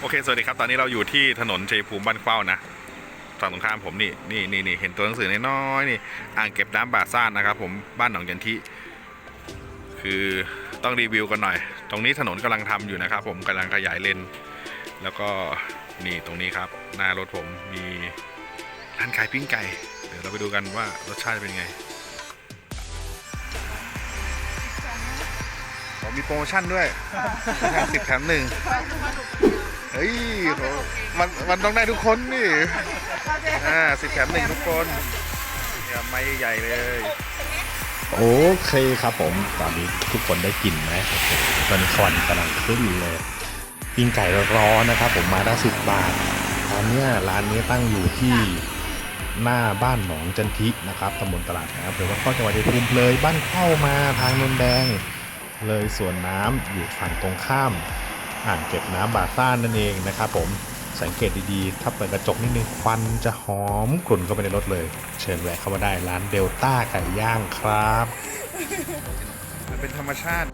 โอเค สวัสดีครับ ตอนนี้เราอยู่ที่ถนนชัยภูมิบ้านเข้านะฝั่งตรงข้ามผมนี่นี่นี่นี่เห็นตัวหนังสือน้อยๆนี่ อ่างเก็บน้ำบาซ่านนะครับ ผม บ้านหนองยันทิคือต้องรีวิวกันหน่อย ตรงนี้ถนนกำลังทำอยู่นะครับ ผมกำลังขยายเลน แล้วก็นี่ตรงนี้ครับ หน้ารถผมมีร้านขายปิ้งไก่ เดี๋ยวเราไปดูกันว่ารสชาติเป็นไง มีโปรโมชั่นด้วยสิบแถมหนึ่งเฮ้ยโหมันมันต้องได้ทุกคนนี่อ่าสิบแถมหนึ่งทุกคนเนี่ยไม่ใหญ่เลย โอเคครับผม ตอนนี้ทุกคนได้กลิ่นไหมตอนนี้ควันกำลังขึ้นเลยปิ้งไก่ร้อนๆนะครับ ผมมาได้สิบบาทตอนเนี้ยร้านนี้ตั้งอยู่ที่หน้าบ้านหนองจันทินะครับตำบลตลาดนะครับหรือว่าเข้าจังหวัดชัยภูมิเลย บ้านเข้ามาทางนนแดง เลยสวนน้ำอยู่ฝั่งตรงข้าม อ่างเก็บน้ำบาซ่านนั่นเองนะครับผมสังเกตดีๆ ถ้าเปิดกระจกนิดนึงควันจะหอมกลุ่นเข้าไปในรถเลย เชิญแวะเข้ามาได้ร้านเดลต้าไก่ย่างครับ มันเป็นธรรมชาติ